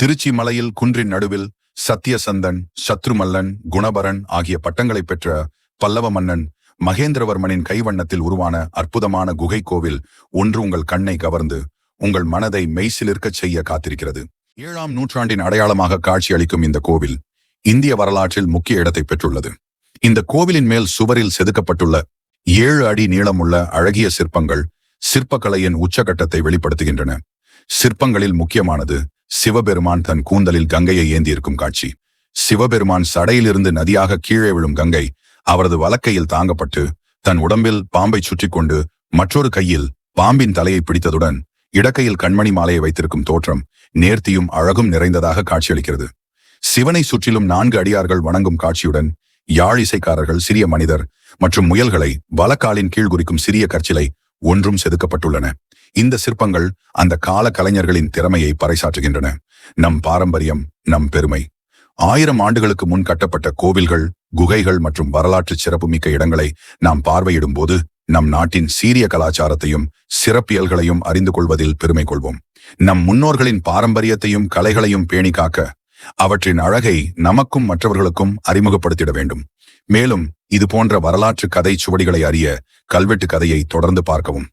திருச்சி மலையில் குன்றின் நடுவில் சத்தியசந்தன் சத்ருமல்லன் குணபரன் ஆகிய பட்டங்களை பெற்ற பல்லவ மன்னன் மகேந்திரவர்மனின் கைவண்ணத்தில் உருவான அற்புதமான குகை கோவில் ஒன்று உங்கள் கண்ணை கவர்ந்து உங்கள் மனதை மெய்சிலிருக்கச் செய்ய காத்திருக்கிறது. ஏழாம் நூற்றாண்டின் அடையாளமாக காட்சியளிக்கும் இந்த கோவில் இந்திய வரலாற்றில் முக்கிய இடத்தை பெற்றுள்ளது. இந்த கோவிலின் மேல் சுவரில் செதுக்கப்பட்டுள்ள ஏழு அடி நீளமுள்ள அழகிய சிற்பங்கள் சிற்பக்கலையின் உச்சகட்டத்தை வெளிப்படுத்துகின்றன. சிற்பங்களில் முக்கியமானது சிவபெருமான் தன் கூந்தலில் கங்கையை ஏந்தியிருக்கும் காட்சி. சிவபெருமான் சடையிலிருந்து நதியாக கீழே விழும் கங்கை அவரது வலக்கையில் தாங்கப்பட்டு தன் உடம்பில் பாம்பை சுற்றி கொண்டு மற்றொரு கையில் பாம்பின் தலையை பிடித்ததுடன் இடக்கையில் கண்மணி மாலையை வைத்திருக்கும் தோற்றம் நேர்த்தியும் அழகும் நிறைந்ததாக காட்சியளிக்கிறது. சிவனை சுற்றிலும் நான்கு அடியார்கள் வணங்கும் காட்சியுடன் யாழ் இசைக்காரர்கள் சிறிய மனிதர் மற்றும் முயல்களை வலக்காலின் கீழ் குறிக்கும் சிறிய கற்சிலை ஒன்றும் செதுக்கப்பட்டுள்ளன. இந்த சிற்பங்கள் அந்த கால கலைஞர்களின் திறமையை பறைசாற்றுகின்றன. நம் பாரம்பரியம் நம் பெருமை. ஆயிரம் ஆண்டுகளுக்கு முன் கட்டப்பட்ட கோவில்கள் குகைகள் மற்றும் வரலாற்று சிறப்புமிக்க இடங்களை நாம் பார்வையிடும் போது நம் நாட்டின் சீரிய கலாச்சாரத்தையும் சிறப்பியல்களையும் அறிந்து கொள்வதில் பெருமை கொள்வோம். நம் முன்னோர்களின் பாரம்பரியத்தையும் கலைகளையும் பேணி காக்க அவற்றின் அழகை நமக்கும் மற்றவர்களுக்கும் அறிமுகப்படுத்திட வேண்டும். மேலும் இது போன்ற வரலாற்று கதை சுவடிகளை அறிய கல்வெட்டு கதையை தொடர்ந்து பார்க்கவும்.